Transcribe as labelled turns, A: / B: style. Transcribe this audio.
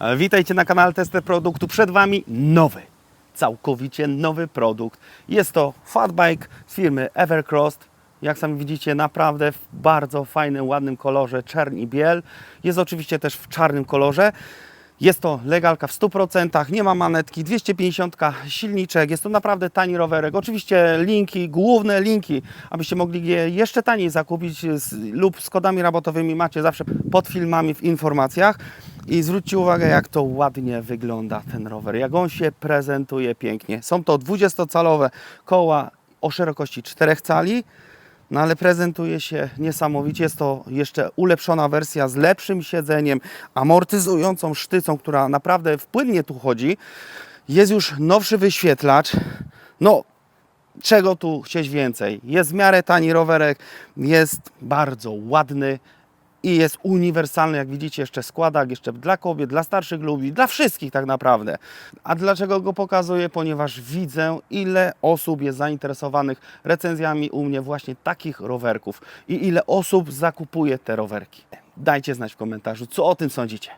A: E, Witajcie na kanale Tester Produktu. Przed Wami nowy, całkowicie nowy produkt. Jest to fatbike z firmy Evercross. Jak sami widzicie, naprawdę w bardzo fajnym, ładnym kolorze czerń i biel. Jest oczywiście też w czarnym kolorze. Jest to legalka w 100%, nie ma manetki, 250 silniczek, jest to naprawdę tani rowerek. Oczywiście linki, główne linki, abyście mogli je jeszcze taniej zakupić z, lub z kodami rabatowymi macie zawsze pod filmami w informacjach. I zwróćcie uwagę, jak to ładnie wygląda ten rower, jak on się prezentuje pięknie. Są to 20-calowe koła o szerokości 4 cali. No ale prezentuje się niesamowicie. Jest to jeszcze ulepszona wersja z lepszym siedzeniem, amortyzującą sztycą, która naprawdę płynnie tu chodzi. Jest już nowszy wyświetlacz. No, czego tu chcieć więcej? Jest w miarę tani rowerek, jest bardzo ładny i jest uniwersalny, jak widzicie, jeszcze składak, jeszcze dla kobiet, dla starszych ludzi, dla wszystkich tak naprawdę. A dlaczego go pokazuję? Ponieważ widzę, ile osób jest zainteresowanych recenzjami u mnie właśnie takich rowerków i ile osób zakupuje te rowerki. Dajcie znać w komentarzu, co o tym sądzicie.